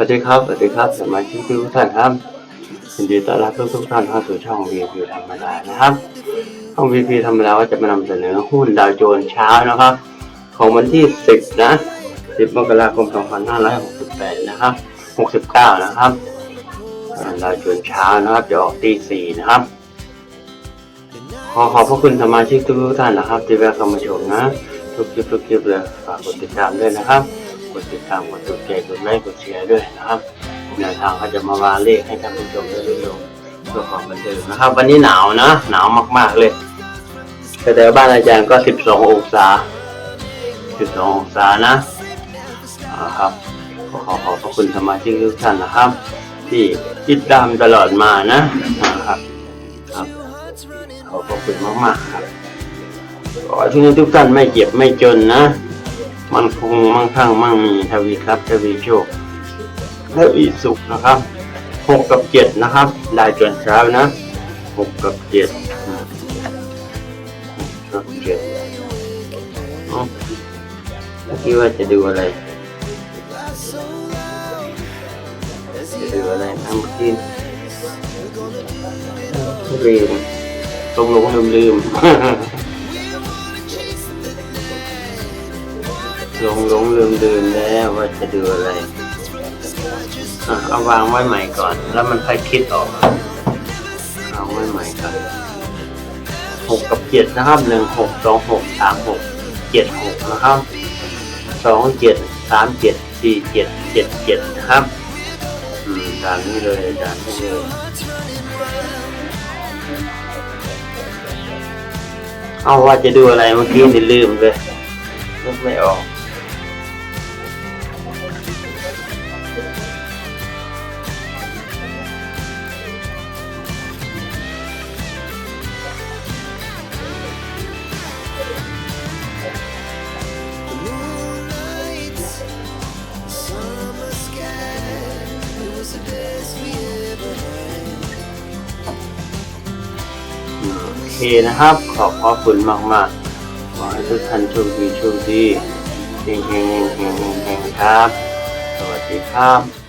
วัสดีครับ สวัสดีครับสมาชิกทุกท่านครับยินดีต้อนรับทุกทุกท่านเข้าสู่ช่อง VP ธรรมดานะครับ ช่อง VP ธรรมดาก็จะมานำเสนอหุ้นดาวโจนส์เช้านะครับ ของวันที่ 10 นะ 10 มกราคม 2568 นะครับ 69 นะครับอ่าดาวโจนส์เช้านะครับจะออกตีสี่นะครับ ขอขอบพระคุณสมาชิกทุกท่านนะครับ ที่แวะเข้ามาชมนะ ทุกคลิปทุกคลิปเลยฝากกดติดตามด้วยนะครับ ดติดตามกดถูกใจกดไลค์กดแชร์ด้วยนะครับแนวทางเขาจะมาวาเลขให้ท่านผู้ชมได้ดูเพื่อความบันเทิงนะครับ วันนี้หนาวนะ หนาวมากๆเลยแต่แต่บ้านอาจารย์ก็ 12 องศา 12 องศานะอ่าครับขอขอขอบพระคุณสมาชิกทุกท่านนะครับ ที่ติดตามตลอดมานะนะครับครับขอบพระคุณมากๆครับขอให้ทุกท่านทุกท่านไม่เจ็บไม่จนนะ มันคงมั่งคั่งมั่งมีทวีครับทวีโชคทวีสุขนะครับหกกับเจ็ดนะครับได้จนเช้านะหกกับเจ็ดหกกับเจ็ดเอ้าเมื่อกี้ว่าจะดูอะไรจะดูอะไรนะเมื่อกี้ลืมตรงลงลืมลืม หลงหลงลืมลืมแล้วว่าจะดูอะไรอะเอาวางไว้ใหม่ก่อน แล้วมันค่อยคิดออกเอาไว้ใหม่ครับหกกับเจ็ดนะครับหนึ่งหกสองหกสามหกเจ็ดหกนะครับสองเจ็ดสามเจ็ดสี่เจ็ดเจ็ดเจ็ดนะครับอืมตามนี้เลยตามนี้เลยเอาว่าจะดูอะไรเมื่อกี้นี่ลืมเลยนึกไม่ออก เคนะครับ ขอบพระคุณมากมากๆขอให้ทุกท่านโชคดีโชคดีเฮงเฮงเฮงเฮงเฮงครับ สวัสดีครับ